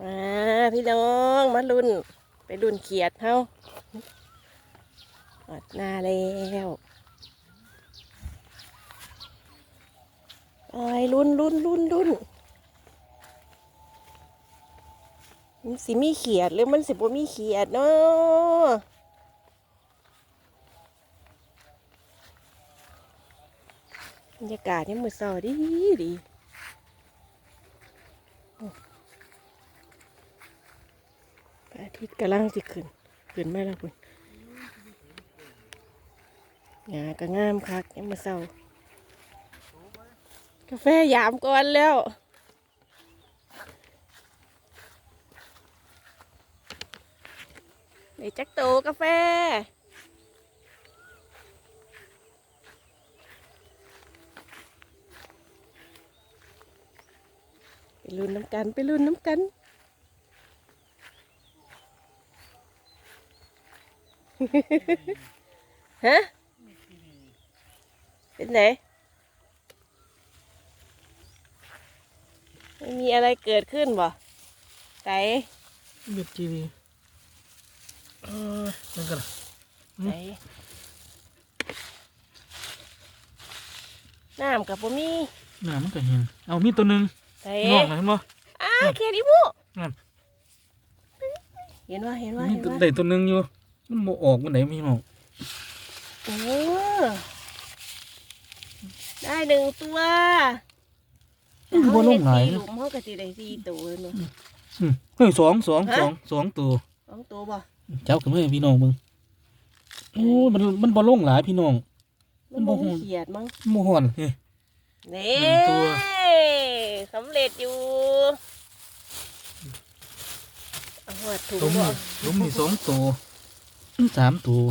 มาพี่น้องมาลุ้นไปลุ้นเขียดเฮาอดหน้าแล้วโอ้ยลุ้นลุ้นลุ้นลุ้นมันสิมีเขียดหรือมันสิบ่มีเขียดเนาะบรรยากาศนี่มือเศร้าดีดี อาทิตย์กำลังสิขึ้น ขึ้นมาแล้วคุณงาก็งามคักยังมาเศร้ากาแฟยามก่อนแล้วไอ้จักโตกาแฟไปรุ่นน้ำกัน ไปรุ่นน้ำกัน ฮะเป็นไหนไม่มีอะไรเกิดขึ้นบ่ไก่เบ็ดจีวีเออนั่นกันอืมไก่น้ำกับบ่มีน่ามันก็เห็นเอามีตัวหนึ่งไก่งอกนะเห็นบ่อ้าเขียดอีบุนั่นเห็นว่าเห็นว่ามีเห็นตัวว่าได้ตัวหนึ่งอยู่ มันโมออกมันไหนมีหมอกโอ้ได้หนึ่งตัวมันบ่ลงหลายเฮ็ดสี่หนะลุมเขาก็สิได้สี่ตัวเนาะอืมเฮ้ยสองสองฮะสองสองตัวสองตัวบ่เจ้าขึ้นมาให้พี่น้องมึงโอ้ยมันมันบ่ลงหลายพี่น้อง มันบ่มันบ่มีฮู้เขียดมั้งโมห่อนเฮ้ย นี่หนึ่งตัว สำเร็จอยู่เอาหัวถุงล้มบ่นี่ล้มนี่สองตัวอืม สามตัว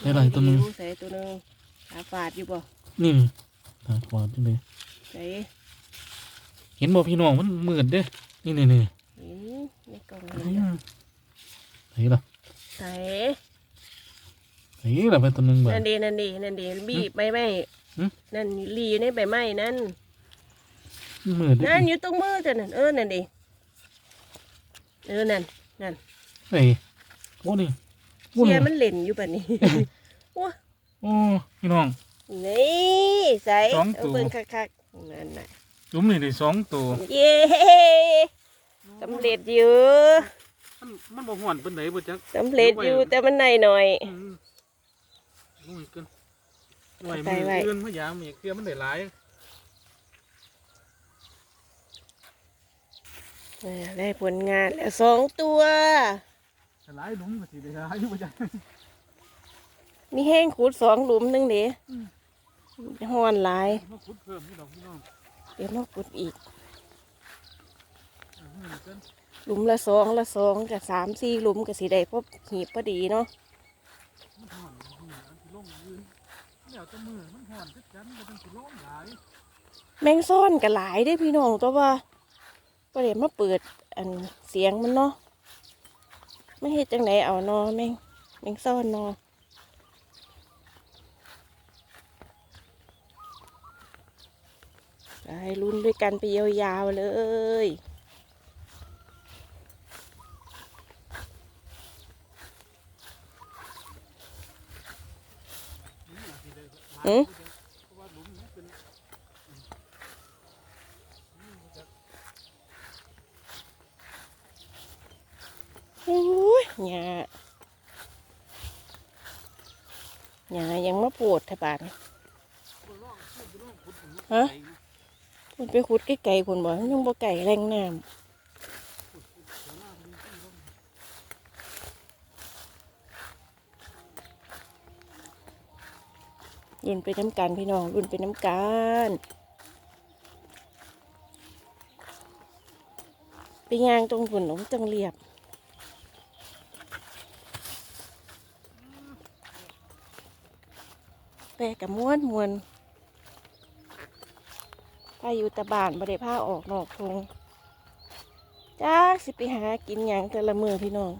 ได้หลายตัวหนึ่งใส่ตัวหนึงตาฝาดอยู่บ่นี่ตาขวาดจังเลยใส่เห็นบ่พี่น้องมันมืดเด้นี่นี่นี่เห็นในกล่องเฮ้นี่ยเฮ้ยล่ะใส่เฮ้ยล่ะไปตัวหนึ่งบ่นั่นดีนั่นดีนั่นดีบีบใบไม้หึนั่นลีอยู่ในใบไม้นั่นมืดเด้นั่นอยู่ตรงมือเจ้านั่นเออนั่นดิเออนั่นนั่นเฮ้ยโอ้นี่โอ้ เชียนี่ร์มันเล่นอยู่แบบนี้ว้าโอ้พี่น้อง นี่ใส่สองตัว เอาเบิ่งคักๆนั่นน่ะจุ่มนี่ได้สองตัวเย้สำเร็จอยู่มันมันบ่ห่อนเป็นไหนบ่จักสำเร็จอยู่แต่มันในหน่อยอืมโอ้ยเกินไหวไปมือไว้เกินพยายามอีกเกลือมันได้หลายเออได้ผลงานแล้วสองตัว หลายหลุมก็สิได้หลายอยู่บ่จักมีแห้งขุดสองหลุมหนึงเด้ห้อนหลาย มาขุดเพิ่มนี่ดอกพี่น้องเดี๋ยวมาขุดอีกอืมนี่เกินหลุมละสองละสองกับสามสี่หลุมกับสีได้พบหีบพอดีเนาะมันห่อนมันอันสิลงยืนแล้วแต่มือมันห่อนคือกันก็ต้องสิร้อนหลายแมงซ่อนกับหลายได้อพี่น้องตัวว่าก็เดี๋ยวมาเปิดอันเสียงมันเนาะ ไม่เห็นจังไหนเอานาะแม่งแม่งซ่อนนาะไปลุ้นด้วยกันไปยาวๆเลยอืมโอ้ยหญ้า หญ้ายังมาปวดทบานฮะมันไปขุดไกลๆคนบ่มันยังบ่ไก่แรงน้ำเย็นไปน้ำกันพี่น้องรุ่นไปน้ำกันไปย่างตรงฝุ่นหนองจังเรียบ แปรกับม้วนมวนไปอยู่ตะบานบริผ้าออกนอกทงจ้าสิไปหากินหยังแต่ละมือพี่น้อง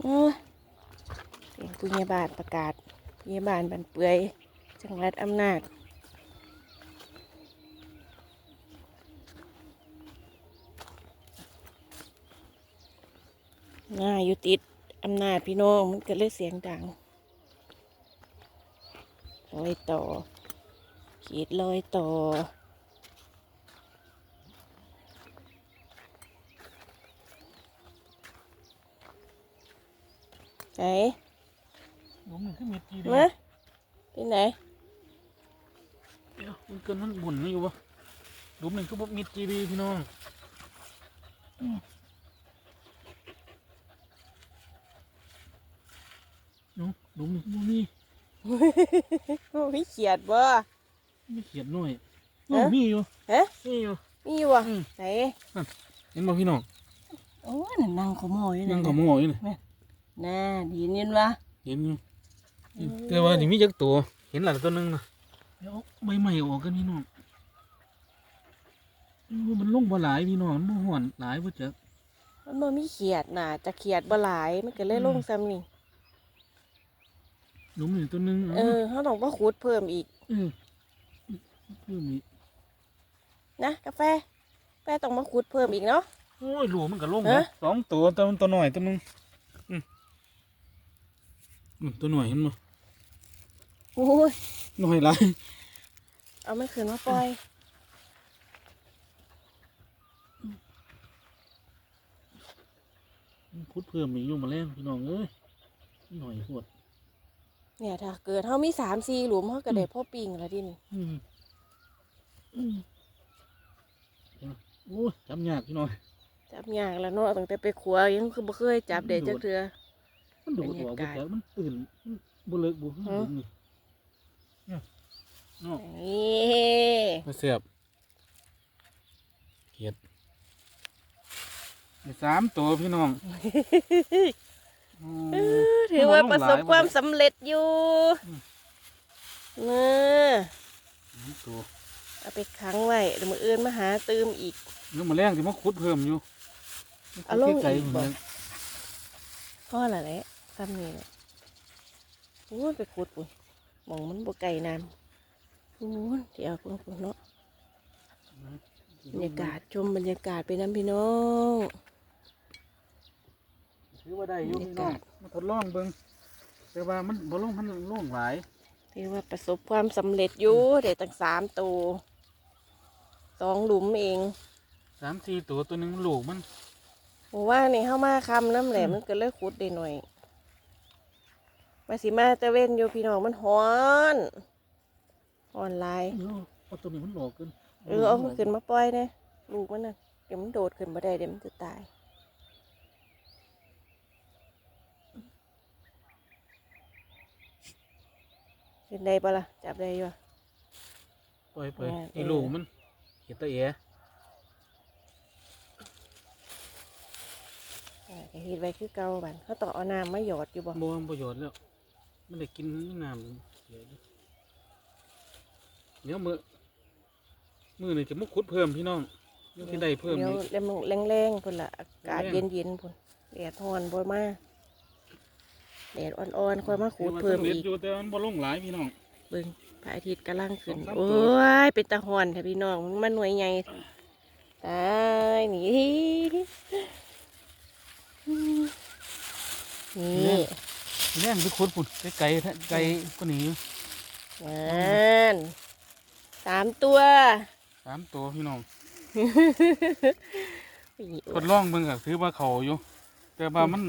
เออเป็นกุญใหญ่บานประกาศกุญใหญ่บานบันเปื่อยจังหวัดอำนาจง่ายอยู่ติด อำนาจพี่น้องมันก็เลยเสียงดังลอยต่อขีดลอยต่อ ไหนหลุมหนึ่งขึ้นเม็ดจีดีมาที่ไหนเดี๋ยวมันเกินมันบุ่นไม่อยู่ปะหลุมหนึ่งก็บอกมิดจีดีพี่น้องอืมเนาะหลุมหนึ่งก็บ่มีโอ้ยเขียดบ่ไม่เขียนหน่อยฮะโอ้มีอยู่ฮะมีอยู่มีอยู่อะอืมไหนเห็นบ่พี่น้องโอ้ยนั่นนั่งขโมยยังกับหมออยู่นี่น่าดีนี่วะเห็นอยู่แต่ว่านี่มีจักตัวเห็นหลายตัวหนึงนะเดี๋ยวใบใหม่ออกกันพี่น้องโอ้มันลงบ่หลายพี่น้องมันบ่ห่อนหลายบ่จักมันบ่มีเขียดน่ะจะเขียดบ่หลายมันก็เลยอืมลงซ้ำนี่ หลุมนี่ตัวหนึงเออเขาต้องว่าขุดเพิ่มอีกเออเพิ่มอีกนะกาแฟกาแฟต้องมาขุดเพิ่มอีกเนาะโอ้ยหลูมันก็ลงฮะนะสองตัวตัวมันตัวหน่อยตัวหนึงอืมอืมตัวหน่อยเห็นมั้ยโอ้ยหน่อยหลายเอามันขึ้นมาปล่อยพุดเพิ่มอีกอยู่มาแล้วพี่น้องเอ้ยหน่อยโหด เนี่ยถ้าเกิดเขามีสามสี่หลุมเขาก็ได้พ่อปิงแล้วดินี่อืมอืมโอ้ยจำยากพี่น้องจับยากแล้วเนาะตั้งแต่ไปขัวยังคือบ่เคยจับเด็ดจักเทือ มันดูดออกบรรยากาศแต่มันตื่นมันบุเลิกบุฮะนี่เนี่ยเนาะนี่มาเสียบเขียดมีสามตัวพี่น้องโอ้เออ ถือว่าประสบความสำเร็จอยู่อืมเนอสามตัวเอาไปขังไว้เดี๋ยวมืออื่นมาหาตืมอีกเนื้อมาแรงที่มาขุดเพิ่มอยู่เอาลงไกลอีกๆบ่เหมือนพ่อละแหละซ้ำนี่แหละโอ้ยไปขุดปุ่นมองมันบ่ไกลน้ำโอ้ยเดี๋ยวพุ่นพุ่นเนาะบรรยากาศชมบรรยากาศไปน้ำพี่น้อง ถือว่าได้อยู่บรรพี่ยาน้อกางศมาทดลองเบิ่งแต่ว่ามันบ่ลงมันลงหลายถือว่าประสบความสำเร็จอยู่ได้ตั้งสามตัวสองหลุมเองสามสี่ตัวตัวหนึงมันลูกมันหมู่ว่านี่เข้ามาคำน้ำแหลมอืมมันก็เลยขุดได้หน่อยมาสิมาตะเว้นอยู่พี่น้องมันฮ้อนฮ้อนหลายเนาะเอาตัวนี้มันหลอกเกินเออเอามันขึ้นมาปล่อยนะลูกมันน่ะเดี๋ยวมันโดดขึ้นมาได้เดี๋ยวมันจะตาย เป็นได้ปะล่ะจับได้อยู่อะปล่อยไปเออไอ้ลูกมันเห็ดตะเอ๋อ่าก็เฮ็ดไว้คือเก่าบันเขาต่องเอาน้ำมาหยอดอยู่บ่บ่มีประโยชน์แล้ว มันได้กินน้ำเสียอยู่เดี๋ยวมือมือนี่จะมุกขุดเพิ่มพี่น้องเดี๋ยวที่ได้เพิ่มเดี๋ยวอีกเดี๋ยวมันแรงๆพุ่นละอากาศแรเย็งนเย็นๆพุ่นแดดร้อนบ่มา แดดอ่อนๆค่อยมาขูดเพิ่มถืว่าสำร็จอีกอยู่แต่มันบ่ลงหลายพี่น้องเบิ่งพระอาทิตย์กำลังขึ้นสองสามตัวโอ้ย เป็นตะหอนค่ะพี่น้อง มันหน่วยใหญ่ตายหนีนี่แรงไปขุดปุ่นไกลๆแท้ไกลกว่านี้อยู่นั่นสามตัวสามตัวพี่น้องทดลองเบิ่งก็ถือว่าเขาอยู่ แต่ว่ามัน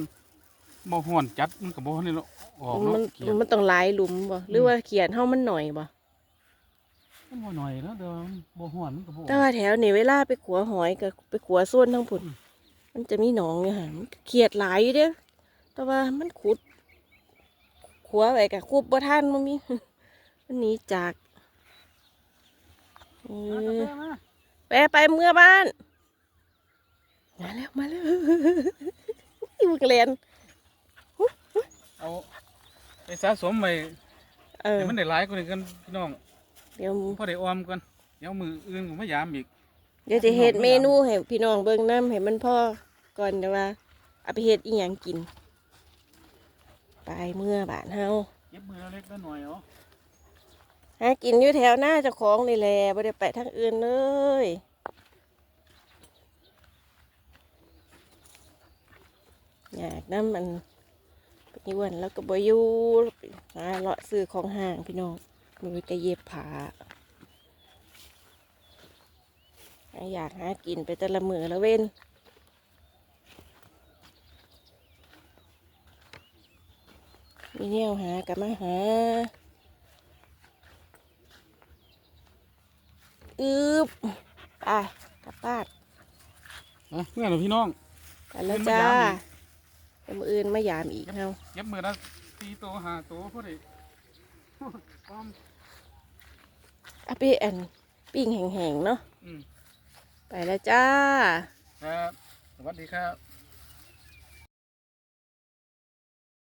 บ่ฮ้อนจัดมันก็บ่นี่เนาะออกมัเนาะนเกลียดมันต้องหลายหลุมบ่หรือว่าเขียนเท่ามันหน่อยบ่มันบ่หน่อยแล้วแต่ว่ามันบ่ฮ้อนมันก็บ่ออกแต่ว่าแถวนี่เวลาไปขัวหอยกับไปขัวส้วนทั้งผุนอืมมันจะมีหนองอยู่ค่ะมันเขียดหลายอยู่เด้อแต่ว่ามันขุด ขัวไปกับคูบบ่ทันมันมี มันหนีจากเอมาอไปไปเมื่อบ้าน มาแล้ว มาแล้วอยู่เรียน เอาไปสะสมไว้เออให้มันได้หลายกว่านี้กันพี่น้องเดี๋ยวพอได้ออมกันเดี๋ยวมืออื่นผมมายามอีกเดี๋ยวจะเฮ็ดเมนูให้พี่น้องเบิ่งน้ำให้มันพ่อก่อนเดี๋ยวว่าเอาไปเฮ็ดอีหยังกิน ไปเมื่อบ้านเฮาเก็บมือเล็กๆน้อยๆเอาหากินอยู่แถวหน้าเจ้าของนี่แหละไม่ได้ไปทางอื่นเลยอยากน้ำมัน ไปอ้วนแล้วก็บอยู่หาเลาะซื้อของห่างพี่น้องมือก็เย็บผ้าอยากหากินไปแต่ละมือละเว้นมีแนวหากับมาหาอึบไปกลับบ้านนะเมื่อไหร่พี่น้องกันแล้วเพิ่นมาจ้าย้ำอีก แต่มืออื่นมายามอีกเฮาเย็บมือละสี่ตัวห้าตัวพอดีพร้อมอะไปอันปิ้งแห้งๆเนาะอืมไปแล้วจ้า ครับ สวัสดีครับ